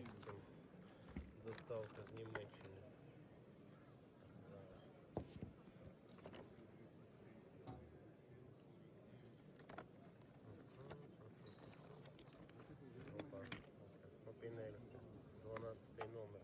німецьким. Доставка з Німеччини. Зараз. Опа, Попінель. 12 номер,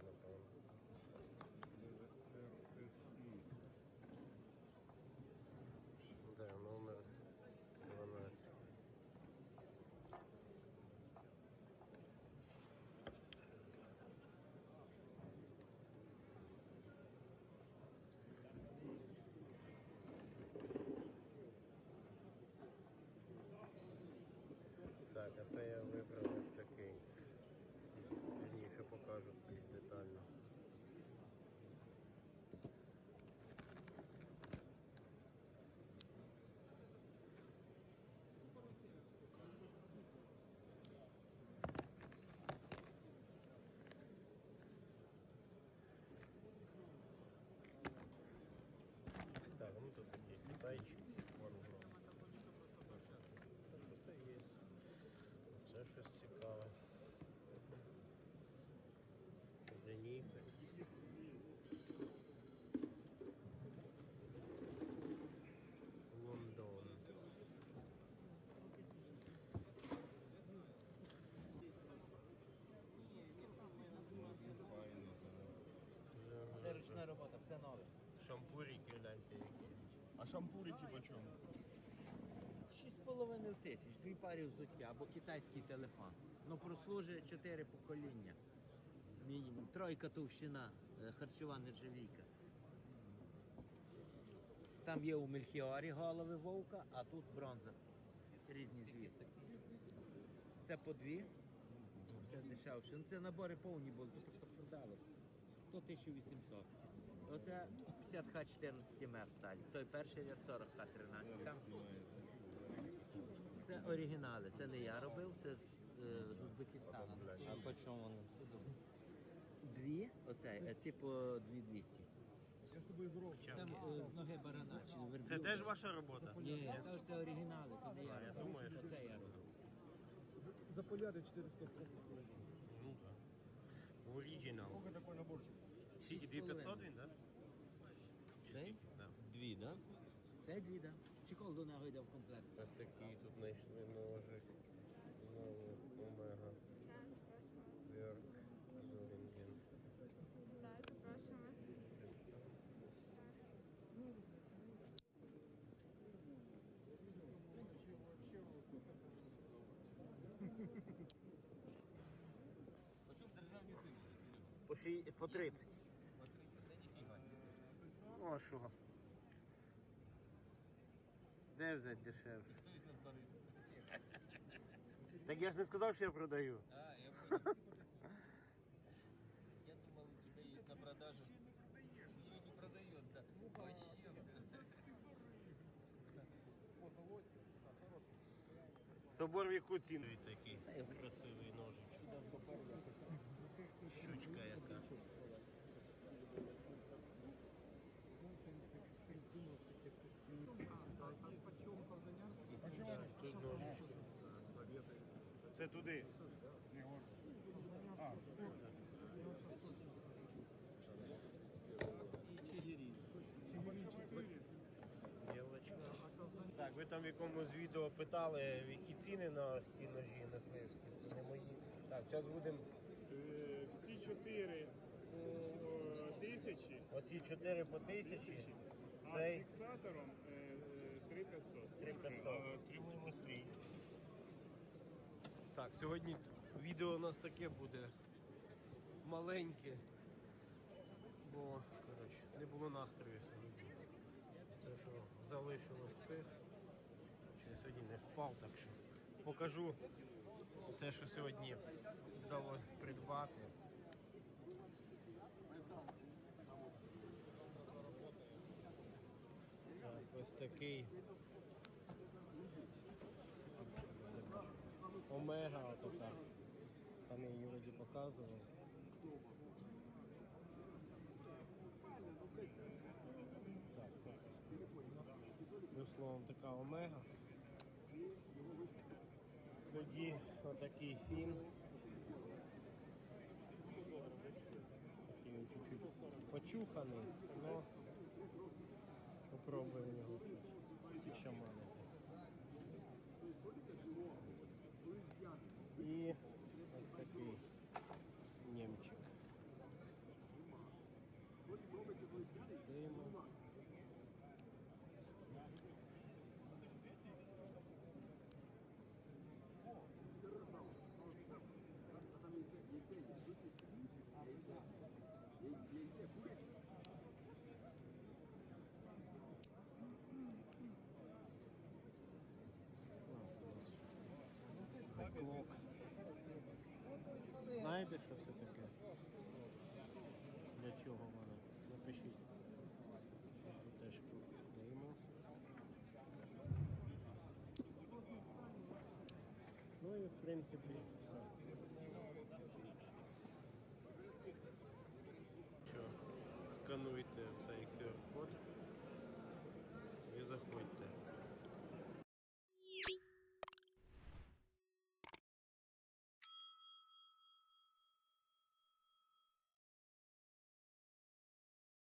Ручна робота, все нове. Шампурики, гляньте які. А шампурики по чому? 6,5 тисяч, дві пари взуття або китайський телефон. Ну прослужує 4 покоління. Мінімум. Тройка товщина, е, харчова нержавійка. Там є у Мельхіорі голови вовка, а тут бронза. Різні звіри. Це по дві. Це дешевше. Ну, це набори повні були, то просто продалося. То 1800. Оце 50 14 мер. Той перший ряд 40 х 13. Там це оригінали, це не я робив, це з, е, з Узбекистану. А по чому вони? Дві, оцей, а ці по 2200. Я з тобою здоров. Там е, з ноги барана чи верблюда. Це теж ваша робота? Ні, я кажу, це оригінали, то не я я робив. думаю, що це я робив. За поляри 400 просто. Ну так. Оригінал. Сколько такой наборчик? Скільки? 2500 він, так? Цей? Да? Дві, да? Це дві, так. Чекол до нього йде в комплект. Ось такі тут знайшли ножик. Знову Омега. Верк. Зорінген. Так, прошу вас. Почому державні символи? По, ші... 30. По 30, та ніфіга собі. Ну а що? Де взяти дешевше? Так я ж не сказав, що я продаю. А, я понял. Я думал, у тебя есть на продажу. Еще не продает, да. Вообще. Собор в яку ціну? Дивіться, який красивий ножичок. Щучка яка. Це туди. Ділочка. Так, ви там в якомусь відео питали, які ціни на ці ножі мисливські. Це не мої. Так, зараз будемо Е, Всі чотири по тисячі, оці 4 по тисячі. а з фіксатором е, е, 3500. 3500. Тримуємо стрій. Так, сьогодні відео у нас таке буде маленьке, бо коротше, не було настрою сьогодні. Це що залишилось цих. Я сьогодні не спав, так що покажу те, що сьогодні вдалося придбати. Так, ось такий Омега отака. Там її вроді показував. Так, словом, така омега. Тоді отакий фін. він чуть-чуть почуханий, але попробуємо його Знаєте, що це таке? Для чого воно? Напишіть. Теж даємо. Ну і в принципі все. Що, скануйте